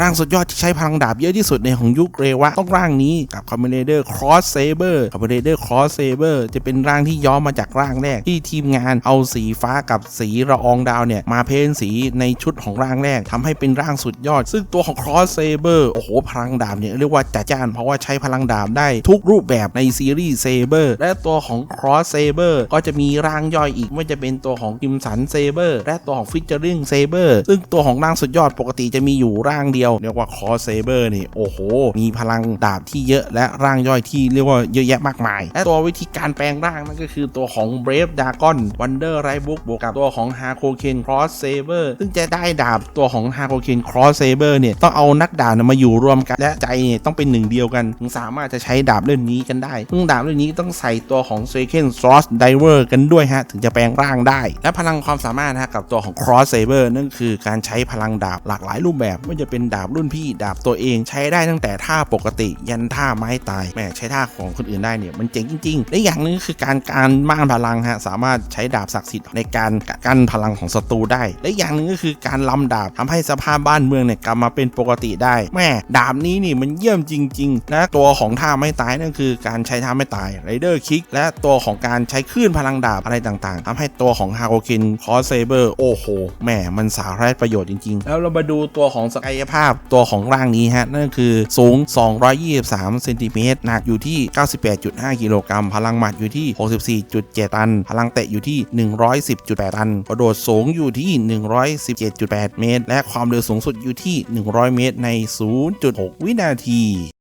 ร่างสุดยอดที่ใช้พลังดาบเยอะที่สุดในของยุคเรวะต้องร่างนี้กับคอม b บ n เดอร์ครอสเซเบอร์คอม b บ n เดอร์ครอสเซเบอร์จะเป็นร่างที่ย้อมมาจากร่างแรก ที่ทีมงานเอาสีฟ้ากับสีระอองดาวเนี่ย มาเพ้นสีในชุดของร่างแรกทำให้เป็นร่างสุดยอด ซึ่งตัวของครอสเซเบอร์โอ้โหพลังดาบเนี่ยเรียกว่าจัดจ้าน เพราะว่าใช้พลังดาบได้ทุกรูปแบบในซีรีส์เซเบอร์และตัวของครอสเซเบอร์ก็จะมีร่างย่อยอีกไม่ว่าจะเป็นตัวของกิมสันเซเบอร์และตัวของฟิชเจอริงเซเบอร์ซึ่งตัวของร่างสุดยอดปกติจะมีอยู่ร่างเดียวเรียกว่าคอสเซเบอร์นี่โอ้โห มีพลังดาบที่เยอะและร่างย่อยที่เรียกว่าเยอะแยะมากมาย และตัววิธีการแปลงร่างนั่นก็คือตัวของ Brave Dragon Wonder r i b o o k บวกกับตัวของ h a k o k e n Cross Saber ซึ่งจะได้ดาบตัวของ h a k o k e n Cross Saber เนี่ยต้องเอานักดาบมาอยู่รวมกัน และใจเนี่ยต้องเป็นหนึ่งเดียวกันถึงสามารถจะใช้ดาบเล่มนี้กันได้ซึ่งดาบเล่มนี้ต้องใส่ตัวของ s e k e n Source Diver กันด้วยฮะถึงจะแปลงร่างได้ และพลังความสามารถนะฮะกับตัวของ Cross Saber นั่นคือการใช้พลังดาบหลากหลายรูปแบบไม่ว่าจะเป็นดาบรุ่นพี่ดาบตัวเองใช้ได้ตั้งแต่ท่าปกติยันท่าไม้ตายแหมใช้ท่าของคนอื่นได้เนี่ยมันเจ๋งจริงๆและอย่างหนึงก็คือการการมานพลังฮะสามารถใช้ดาบศักดิ์สิทธิ์ในการกันพลังของศัตรูได้ และอย่างหนึ่งก็คือการลำดาบทำให้สภาพบ้านเมืองเนี่ยกลับมาเป็นปกติได้ แม่ดาบนี้นี่มันเยี่ยมจริงๆและตัวของท่าไม่ตายนั่นคือการใช้ท่าไม่ตายไรเดอร์คิกและตัวของการใช้คลื่นพลังดาบอะไรต่างๆทำให้ตัวของฮาโกคินคอสเซเบอร์โอ้โหแหม่มันสาระประโยชน์จริงๆ แล้วเรามาดูตัวของศักยภาพตัวของร่างนี้ฮะนั่นคือสูง 223เซนติเมตรหนักอยู่ที่ 98.5 กิโลกรัม พลังหมัดอยู่ที่ 64.7 ตัน พลังเตะอยู่ที่ 110.8 ตัน กระโดดสูงอยู่ที่ 117.8 เมตร และความเร็วสูงสุดอยู่ที่ 100 เมตรใน 0.6 วินาที